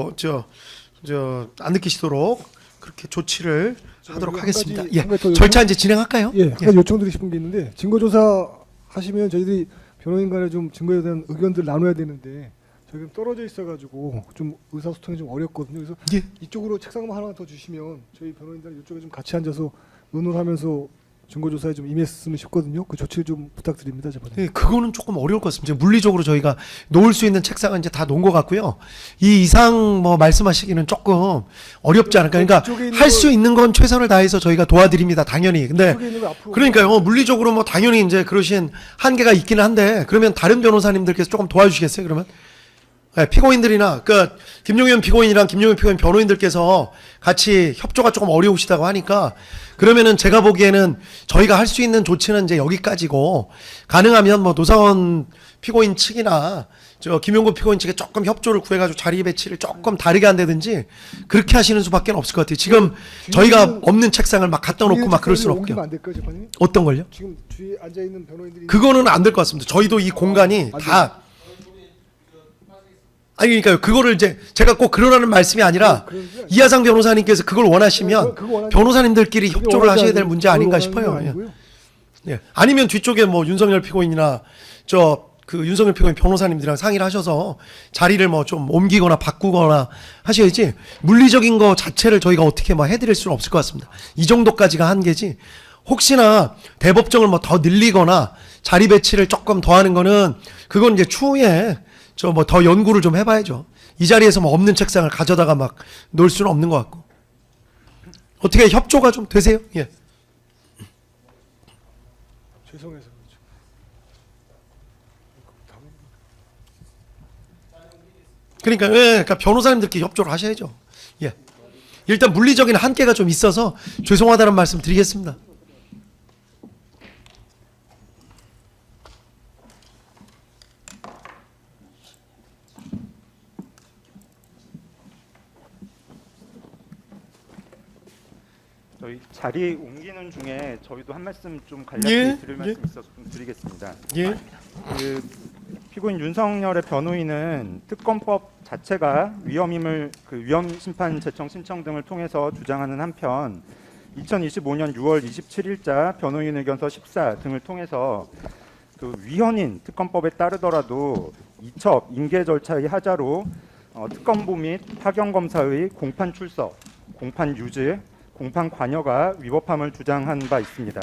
어, 저, 저, 안 느끼시도록 그렇게 조치를 하도록 한 하겠습니다. 예. 한 절차 이제 진행할까요? 예, 한 가지 요청드리고 싶은 게 있는데 증거 조사 하시면 저희들이 변호인 간에 좀 증거에 대한 의견들 나눠야 되는데 저희 떨어져 있어가지고 좀 의사소통이 좀 어렵거든요. 그래서 예. 이쪽으로 책상 하나 더 주시면 저희 변호인들 이쪽에 좀 같이 앉아서 의논하면서 증거 조사에 좀 임했으면 싶거든요. 그 조치를 좀 부탁드립니다, 재판님. 예, 그거는 조금 어려울 것 같습니다. 물리적으로 저희가 놓을 수 있는 책상은 이제 다 놓은 것 같고요. 이 이상 뭐 말씀하시기는 조금 어렵지 않을까. 그러니까 그쪽에 있는 할 거- 수 있는 건 최선을 다해서 저희가 도와드립니다. 당연히. 근데 이쪽에 있는 거 앞으로 그러니까요. 물리적으로 뭐 당연히 이제 그러신 한계가 있기는 한데 그러면 다른 변호사님들께서 조금 도와주시겠어요? 그러면 네, 피고인들이나 그 김용현 피고인이랑 김용현 피고인 변호인들께서 같이 협조가 조금 어려우시다고 하니까 그러면은 제가 보기에는 저희가 할 수 있는 조치는 이제 여기까지고 가능하면 뭐 노사원 피고인 측이나 저 김용구 피고인 측에 조금 협조를 구해가지고 자리 배치를 조금 다르게 한다든지 그렇게 하시는 수밖에 없을 것 같아요. 지금 저희가 없는 책상을 막 갖다 놓고 막 그럴 수는 없고요. 안? 어떤 걸요? 지금 뒤에 앉아 있는 변호인들이 그거는 안 될 것 같습니다. 저희도 이 공간이 안다 아니 그러니까요. 그거를 이제 제가 꼭 그러라는 말씀이 아니라 게 아니라- 이하상 변호사님께서 그걸 원하시면 네, 그거 변호사님들끼리 협조를 하셔야 될 문제 아닌가 싶어요. 건 예. 예. 아니면 뒤쪽에 뭐 윤석열 피고인이나 저 그 윤석열 피고인 변호사님들이랑 상의를 하셔서 자리를 뭐 좀 옮기거나 바꾸거나 하셔야지 물리적인 거 자체를 저희가 어떻게 뭐 해드릴 수는 없을 것 같습니다. 이 정도까지가 한계지. 혹시나 대법정을 뭐 더 늘리거나 자리 배치를 조금 더 하는 거는 그건 이제 추후에 저 뭐 더 연구를 좀 해봐야죠. 이 자리에서 뭐 없는 책상을 가져다가 막 놓을 수는 없는 것 같고. 어떻게 협조가 좀 되세요? 예. 죄송해서 그렇죠. 그러니까, 예, 그러니까 변호사님들끼리 협조를 하셔야죠. 예. 일단 물리적인 한계가 좀 있어서 죄송하다는 말씀 드리겠습니다. 저희 자리 옮기는 중에 저희도 한 말씀 좀 간략히 예, 드릴 예. 말씀 있어서 좀 드리겠습니다. 예. 그 피고인 윤석열의 변호인은 특검법 자체가 위헌임을 그 위헌 심판 제청 신청 등을 통해서 주장하는 한편 2025년 6월 27일자 변호인 의견서 14 등을 통해서 그 위헌인 특검법에 따르더라도 이첩 인계 절차의 하자로 어, 특검부 및 파견 검사의 공판 출석, 공판 유지, 공판 관여가 위법함을 주장한 바 있습니다.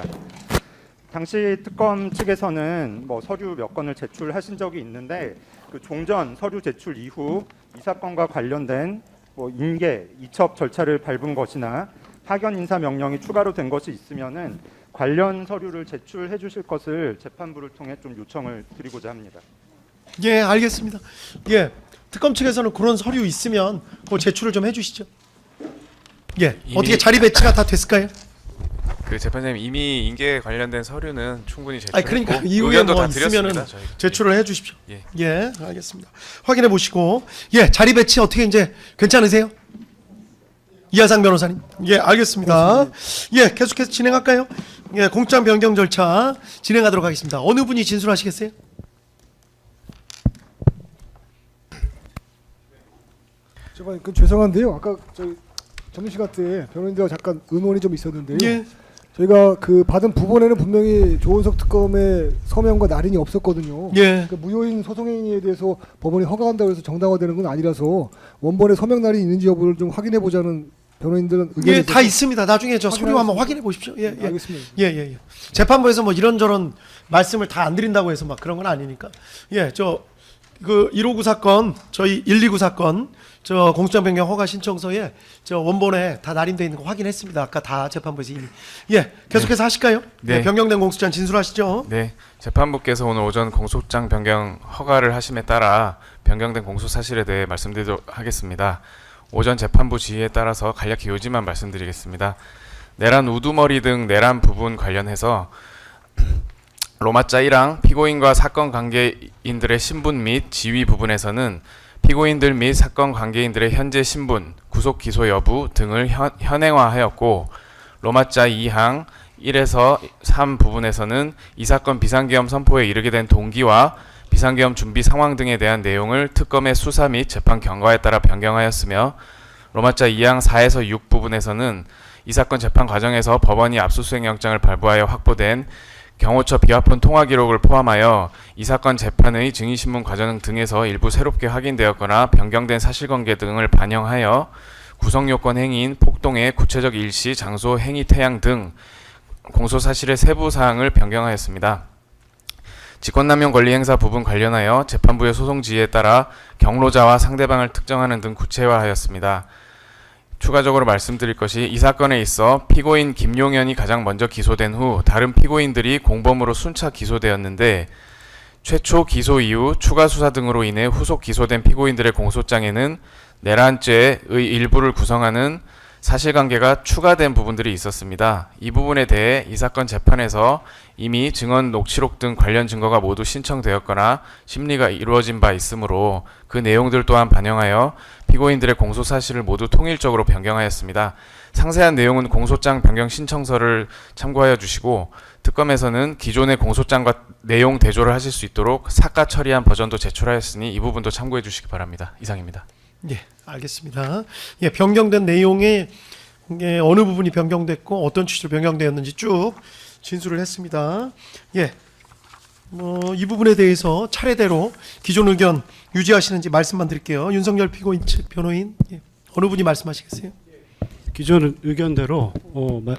당시 특검 측에서는 뭐 서류 몇 건을 제출하신 적이 있는데 그 종전 서류 제출 이후 이 사건과 관련된 뭐 인계 이첩 절차를 밟은 것이나 파견 인사 명령이 추가로 된 것이 있으면은 관련 서류를 제출해 주실 것을 재판부를 통해 좀 요청을 드리고자 합니다. 예, 알겠습니다. 예. 특검 측에서는 그런 서류 있으면 그 제출을 좀 해 주시죠. 예. 이미- 어떻게 자리 배치가 다 됐을까요? 그 재판장님 이미 인계 관련된 서류는 충분히 제출했고 아니 그러니까 이후에 의견도 뭐다 드렸습니다. 있으면은 저희. 제출을 해 주십시오. 예. 예, 알겠습니다. 확인해 보시고 예, 자리 배치 어떻게 이제 괜찮으세요? 이하상 변호사님. 예, 알겠습니다. 예, 계속해서 진행할까요? 예, 공장 변경 절차 진행하도록 하겠습니다. 어느 분이 진술하시겠어요? 재판님, 그 죄송한데요. 아까 저희 점심시간 때 변호인들과 잠깐 의논이 좀 있었는데요. 예. 저희가 그 받은 부본에는 분명히 조은석 특검의 서명과 날인이 없었거든요. 예. 그 무효인 소송행위에 대해서 법원이 허가한다고 해서 정당화되는 건 아니라서 원본에 서명 날이 있는지 여부를 좀 확인해 보자는 변호인들은 의견이 예, 다 있습니다. 나중에 저 서류 한번. 확인해 보십시오. 예, 예. 알겠습니다. 예, 예, 예. 재판부에서 뭐 이런저런 말씀을 다 안 드린다고 해서 막 그런 건 아니니까. 예, 저 그 159 사건, 저희 129 사건, 저 공수장 변경 허가 신청서에 저 원본에 다 날인돼 있는 거 확인했습니다. 아까 다 재판부에서 이미. 예, 계속해서 하실까요? 네. 예, 변경된 공수장 진술하시죠. 네, 재판부께서 오늘 오전 공소장 변경 허가를 하심에 따라 변경된 공소 사실에 대해 말씀드리도록 하겠습니다. 오전 재판부 지휘에 따라서 간략히 요지만 말씀드리겠습니다. 내란 우두머리 등 내란 부분 관련해서 로마자 1항 피고인과 사건 관계인들의 신분 및 지위 부분에서는 피고인들 및 사건 관계인들의 현재 신분, 구속 기소 여부 등을 현, 현행화하였고 로마자 2항 1에서 3 부분에서는 이 사건 비상계엄 선포에 이르게 된 동기와 비상계엄 준비 상황 등에 대한 내용을 특검의 수사 및 재판 경과에 따라 변경하였으며 로마자 2항 4에서 6 부분에서는 이 사건 재판 과정에서 법원이 압수수색 영장을 발부하여 확보된 경호처 비화폰 통화 기록을 포함하여 이 사건 재판의 증인신문 과정 등에서 일부 새롭게 확인되었거나 변경된 사실관계 등을 반영하여 구성요건 행위인 폭동의 구체적 일시, 장소, 행위 태양 등 공소 사실의 세부 사항을 변경하였습니다. 직권남용 권리 행사 부분 관련하여 재판부의 소송 지휘에 따라 경로자와 상대방을 특정하는 등 구체화하였습니다. 추가적으로 말씀드릴 것이 이 사건에 있어 피고인 김용현이 가장 먼저 기소된 후 다른 피고인들이 공범으로 순차 기소되었는데 최초 기소 이후 추가 수사 등으로 인해 후속 기소된 피고인들의 공소장에는 내란죄의 일부를 구성하는 사실관계가 추가된 부분들이 있었습니다. 이 부분에 대해 이 사건 재판에서 이미 증언 녹취록 등 관련 증거가 모두 신청되었거나 심리가 이루어진 바 있으므로 그 내용들 또한 반영하여 피고인들의 공소 사실을 모두 통일적으로 변경하였습니다. 상세한 내용은 공소장 변경 신청서를 참고하여 주시고 특검에서는 기존의 공소장과 내용 대조를 하실 수 있도록 사과 처리한 버전도 제출하였으니 이 부분도 참고해 주시기 바랍니다. 이상입니다. 예, 알겠습니다. 예, 변경된 내용에 예, 어느 부분이 변경됐고 어떤 취지로 변경되었는지 쭉 진술을 했습니다. 예. 뭐 이 부분에 대해서 차례대로 기존 의견 유지하시는지 말씀만 드릴게요. 윤석열 피고인 측 변호인 예. 어느 분이 말씀하시겠어요? 기존 의견대로 어, 마-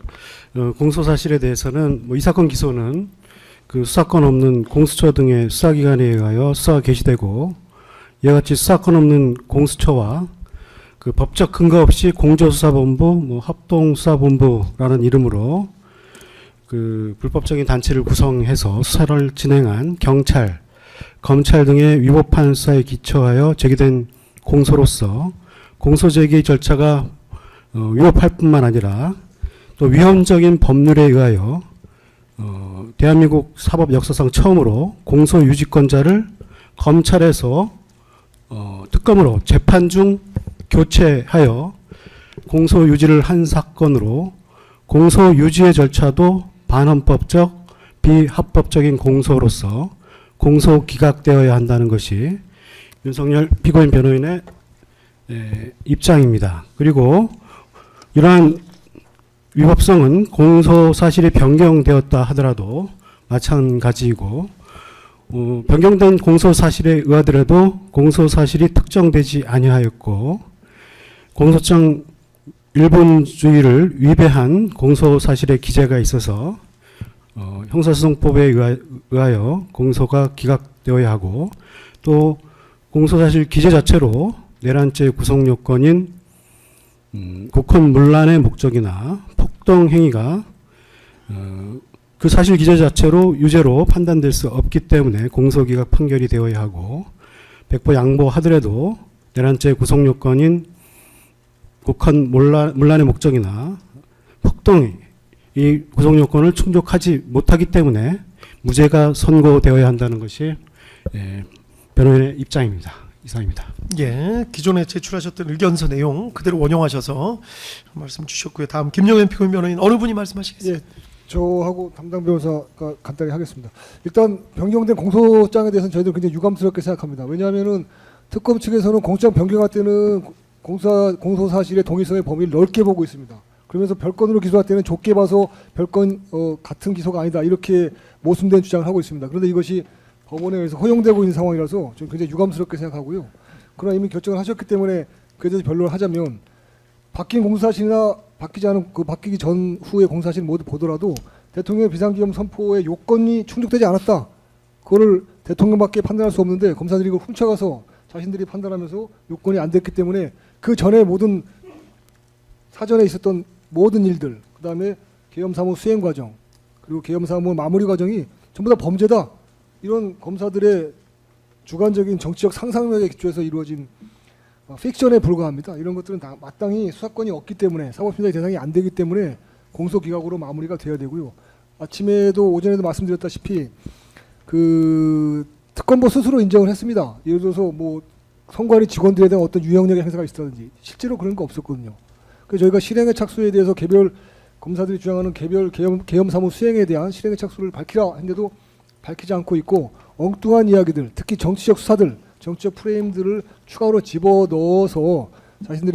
어, 공소 사실에 대해서는 뭐 이 사건 기소는 그 수사권 없는 공수처 등의 수사기관에 의하여 수사가 개시되고 이와 같이 수사권 없는 공수처와 그 법적 근거 없이 공조수사본부, 뭐 합동수사본부라는 이름으로 그 불법적인 단체를 구성해서 수사를 진행한 경찰, 검찰 등의 위법한 수사에 기초하여 제기된 공소로서 공소 제기 절차가 어, 위협할 뿐만 아니라 또 위헌적인 법률에 의하여 어, 대한민국 사법 역사상 처음으로 공소 유지권자를 검찰에서 어, 특검으로 재판 중 교체하여 공소 유지를 한 사건으로 공소 유지의 절차도 반헌법적 비합법적인 공소로서 공소 기각되어야 한다는 것이 윤석열 피고인 변호인의 에, 입장입니다. 그리고 이러한 위법성은 공소 사실이 변경되었다 하더라도 마찬가지이고 어, 변경된 공소 사실에 의하더라도 공소 사실이 특정되지 아니하였고 공소장 일본주의를 위배한 공소 사실의 기재가 있어서 어, 형사소송법에 의하- 의하여 공소가 기각되어야 하고 또 공소 사실 기재 자체로 내란죄 구성 요건인 음, 국헌 문란의 목적이나 폭동 행위가 어, 그 사실 기재 자체로 유죄로 판단될 수 없기 때문에 공소기각 판결이 되어야 하고 백보 양보하더라도 내란죄 구성 요건인 국헌 문란, 문란의 목적이나 폭동 이 구성 요건을 충족하지 못하기 때문에 무죄가 선고되어야 한다는 것이 예, 변호인의 입장입니다. 이상입니다. 예, 기존에 제출하셨던 의견서 내용 그대로 원용하셔서 말씀 주셨고요. 다음 김영현 피고인 변호인 어느 분이 말씀하시겠어요? 예, 저하고 담당 변호사가 간단히 하겠습니다. 일단 변경된 공소장에 대해서는 저희들 굉장히 유감스럽게 생각합니다. 왜냐하면은 특검 측에서는 공소장 변경할 때는 공사 공소 사실의 동일성의 범위를 넓게 보고 있습니다. 그러면서 별건으로 기소할 때는 좁게 봐서 별건 어, 같은 기소가 아니다 이렇게 모순된 주장을 하고 있습니다. 그런데 이것이 법원에 의해서 허용되고 있는 상황이라서 좀 굉장히 유감스럽게 생각하고요. 그러나 이미 결정을 하셨기 때문에 그에 대해서 변론을 하자면 바뀐 공사실이나 바뀌지 않은 그 바뀌기 전 후의 공사실 모두 보더라도 대통령의 비상기업 선포의 요건이 충족되지 않았다. 그거를 대통령밖에 판단할 수 없는데 검사들이 이걸 훔쳐가서 자신들이 판단하면서 요건이 안 됐기 때문에 그 전에 모든 사전에 있었던 모든 일들, 그 다음에 계엄사무 수행 과정, 그리고 계엄사무 마무리 과정이 전부 다 범죄다. 이런 검사들의 주관적인 정치적 상상력에 기초해서 이루어진 어, 픽션에 불과합니다. 이런 것들은 다 마땅히 수사권이 없기 때문에 사법심사의 대상이 안 되기 때문에 공소기각으로 마무리가 되어야 되고요. 아침에도 오전에도 말씀드렸다시피 그 특검보 스스로 인정을 했습니다. 예를 들어서 뭐 선관위 직원들에 대한 어떤 유형력의 행사가 있었는지 실제로 그런 거 없었거든요. 그래서 저희가 실행의 착수에 대해서 개별 검사들이 주장하는 개별 계엄, 계엄 사무 수행에 대한 실행의 착수를 밝히라 했는데도 밝히지 않고 있고 엉뚱한 이야기들, 특히 정치적 수사들, 정치적 프레임들을 추가로 집어 넣어서 자신들의